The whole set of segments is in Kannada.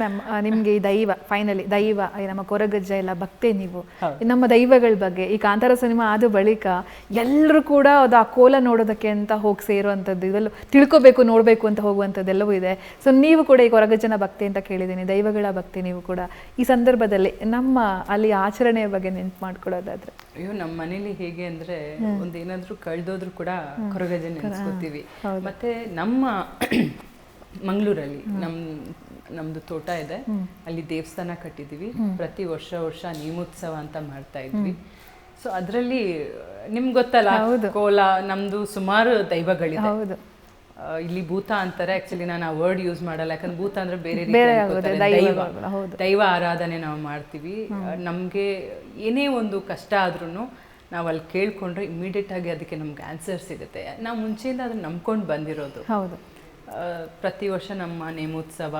ಮ್ಯಾಮ್ ನಿಮಗೆ ಈ ದೈವ ಫೈನಲಿ ದೈವ ನಮ್ಮ ಕೊರಗಜ್ಜ ಎಲ್ಲ ಭಕ್ತೆ ನೀವು. ನಮ್ಮ ದೈವಗಳ ಬಗ್ಗೆ ಈ ಕಾಂತಾರ ಸಿನಿಮಾ ಆದ ಬಳಿಕ ಎಲ್ಲರೂ ಕೂಡ ಅದು ಆ ಕೋಲ ನೋಡೋದಕ್ಕೆ ಅಂತ ಹೋಗಿ ಸೇರುವಂಥದ್ದು ಇದೆಲ್ಲ ತಿಳ್ಕೊಬೇಕು ನೋಡಬೇಕು ಅಂತ ಹೋಗುವಂಥದ್ದೆಲ್ಲವೂ ಇದೆ. ಸೊ ನೀವು ಕೂಡ ಈ ಕೊರಗಜ್ಜನ ಭಕ್ತಿ ಅಂತ ಕೇಳಿದ್ದೀನಿ ದೈವಗಳ ಭಕ್ತಿ ನೀವು ಕೂಡ. ಈ ಸಂದರ್ಭದಲ್ಲಿ ನಮ್ಮ ಅಲ್ಲಿ ಆಚರಣೆಯ ಬಗ್ಗೆ ನೆನ್ಪು ಮಾಡ್ಕೊಳ್ಳೋದಾದ್ರೆ ಅಯ್ಯೋ ನಮ್ಮ ಮನೇಲಿ ಹೇಗೆ ಅಂದ್ರೆ ಒಂದೇನಾದ್ರೂ ಕಳ್ದೋದ್ರು ಕೂಡ ಕೊರಗಜ್ಜನ ನೆನ್ಸ್ಕೊತೀವಿ. ಮತ್ತೆ ನಮ್ಮ ಮಂಗಳೂರಲ್ಲಿ ನಮ್ ನಮ್ದು ತೋಟ ಇದೆ. ಅಲ್ಲಿ ದೇವಸ್ಥಾನ ಕಟ್ಟಿದೀವಿ. ಪ್ರತಿ ವರ್ಷ ವರ್ಷ ನೇಮೋತ್ಸವ ಅಂತ ಮಾಡ್ತಾ ಇದ್ವಿ. ಸೊ ಅದರಲ್ಲಿ ನಿಮ್ಗೆ ಗೊತ್ತಲ್ಲ ಕೋಲ ನಮ್ದು ಸುಮಾರು ದೈವಗಳಿದೆ. ಹೌದು. ಇಲ್ಲಿ ಭೂತ ಅಂತಾರೆ. ಆಕ್ಚುಲಿ ನಾನು ಆ ವರ್ಡ್ ಯೂಸ್ ಮಾಡಲ್ಲ. ಯಾಕಂದ್ರೆ ಭೂತ ಅಂದ್ರೆ ಬೇರೆ ದೈವ. ದೈವ ಆರಾಧನೆ ನಾವು ಮಾಡ್ತೀವಿ. ನಮಗೆ ಏನೇ ಒಂದು ಕಷ್ಟ ಆದ್ರೂ ನಾವು ಅಲ್ಲಿ ಕೇಳ್ಕೊಂಡ್ರೆ ಇಮಿಡಿಯೇಟ್ ಆಗಿ ಅದಕ್ಕೆ ನಮ್ಗೆ ಆನ್ಸರ್ ಸಿಗುತ್ತೆ. ನಾವು ಮುಂಚೆಯಿಂದ ಅದನ್ನ ನಂಬ್ಕೊಂಡು ಬಂದಿರೋದು. ಪ್ರತಿ ವರ್ಷ ನಮ್ಮ ನೇಮೋತ್ಸವ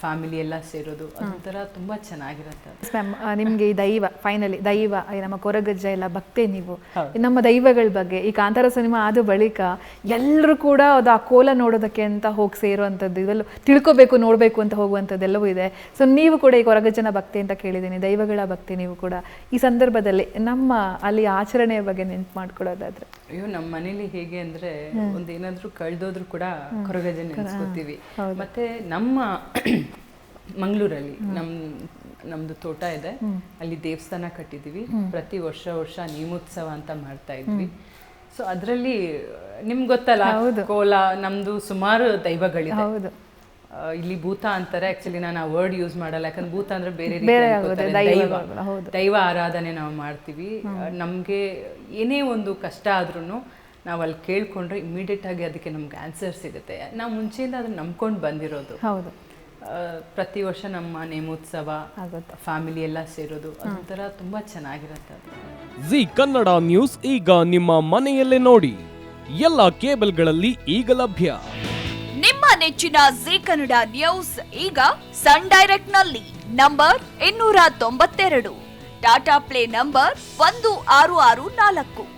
ಫ್ಯಾಮಿಲಿ ಎಲ್ಲ ಸೇರೋದು ಅದೊಂಥರ ತುಂಬಾ ಚೆನ್ನಾಗಿರುತ್ತೆ ನಿಮ್ಗೆ ಮ್ಯಾಮ್ ನಿಮಗೆ ಈ ದೈವ ಫೈನಲಿ ದೈವ ನಮ್ಮ ಕೊರಗಜ್ಜ ಎಲ್ಲ ಭಕ್ತೆ ನೀವು. ನಮ್ಮ ದೈವಗಳ ಬಗ್ಗೆ ಈ ಕಾಂತಾರ ಸಿನಿಮಾ ಆದ ಬಳಿಕ ಎಲ್ಲರೂ ಕೂಡ ಅದು ಆ ಕೋಲ ನೋಡೋದಕ್ಕೆ ಅಂತ ಹೋಗಿ ಸೇರುವಂಥದ್ದು ಇದೆಲ್ಲ ತಿಳ್ಕೊಬೇಕು ನೋಡಬೇಕು ಅಂತ ಹೋಗುವಂಥದ್ದೆಲ್ಲವೂ ಇದೆ. ಸೊ ನೀವು ಕೂಡ ಈ ಕೊರಗಜ್ಜನ ಭಕ್ತಿ ಅಂತ ಕೇಳಿದ್ದೀನಿ ದೈವಗಳ ಭಕ್ತಿ ನೀವು ಕೂಡ. ಈ ಸಂದರ್ಭದಲ್ಲಿ ನಮ್ಮ ಅಲ್ಲಿ ಆಚರಣೆಯ ಬಗ್ಗೆ ನೆನ್ಪು ಮಾಡ್ಕೊಳ್ಳೋದಾದ್ರೆ. ಅಯ್ಯೋ ನಮ್ಮ ಮನೇಲಿ ಹೇಗೆ ಅಂದ್ರೆ ಒಂದೇನಾದ್ರೂ ಕಳ್ದೋದ್ರು ಕೂಡ ಕೊರಗಜ್ಜ ನೆನೆಸ್ಕೋತೀವಿ. ಮತ್ತೆ ನಮ್ಮ ಮಂಗಳೂರಲ್ಲಿ ನಮ್ ನಮ್ದು ತೋಟ ಇದೆ. ಅಲ್ಲಿ ದೇವಸ್ಥಾನ ಕಟ್ಟಿದೀವಿ ಪ್ರತಿ ವರ್ಷ ವರ್ಷ ನೇಮೋತ್ಸವ ಅಂತ ಮಾಡ್ತಾ ಇದ್ವಿ. ಸೊ ಅದರಲ್ಲಿ ನಿಮ್ಗೆ ಗೊತ್ತಲ್ಲ ಕೋಲ ನಮ್ದು ಸುಮಾರು ದೈವಗಳಿದೆ. ಇಲ್ಲಿ ಭೂತ ಅಂತಾರೆ. ಆಕ್ಚುಲಿ ನಾನು ಆ ವರ್ಡ್ ಯೂಸ್ ಮಾಡಲ್ಲ. ಯಾಕಂದ್ರೆ ಭೂತ ಅಂದ್ರೆ ಬೇರೆ ದೈವ. ದೈವ. ಆರಾಧನೆ ನಾವು ಮಾಡ್ತೀವಿ. ನಮ್ಗೆ ಏನೇ ಒಂದು ಕಷ್ಟ ಆದ್ರೂ ನಾವು ಅಲ್ಲಿ ಕೇಳ್ಕೊಂಡ್ರೆ ಇಮಿಡಿಯೇಟ್ ಆಗಿ ಅದಕ್ಕೆ ನಮ್ಗೆ ಆನ್ಸರ್ ಸಿಗುತ್ತೆ. ನಾವು ಮುಂಚೆಯಿಂದ ಅದನ್ನ ನಂಬ್ಕೊಂಡು ಬಂದಿರೋದು. ಹೌದು. ಪ್ರತಿ ವರ್ಷ ನಮ್ಮ ನೇಮೋತ್ಸವ ಆಗುತ್ತೆ. ಫ್ಯಾಮಿಲಿ ಎಲ್ಲ ಸೇರೋದು ಒಂಥರ ತುಂಬಾ ಚೆನ್ನಾಗಿರುತ್ತೆ ಜಿ ಕನ್ನಡ ನ್ಯೂಸ್ ಈಗ ನಿಮ್ಮ ಮನೆಯಲ್ಲೇ ನೋಡಿ. ಎಲ್ಲ ಕೇಬಲ್ಗಳಲ್ಲಿ ಈಗ ಲಭ್ಯ. ನಿಮ್ಮ ನೆಚ್ಚಿನ ಜಿ ಕನ್ನಡ ನ್ಯೂಸ್ ಈಗ ಸನ್ ಡೈರೆಕ್ಟ್ನಲ್ಲಿ ನಂಬರ್ ಇನ್ನೂರ ತೊಂಬತ್ತೆರಡು. ಟಾಟಾ ಪ್ಲೇ ನಂಬರ್ ಒಂದು ಆರು ಆರು ನಾಲ್ಕು.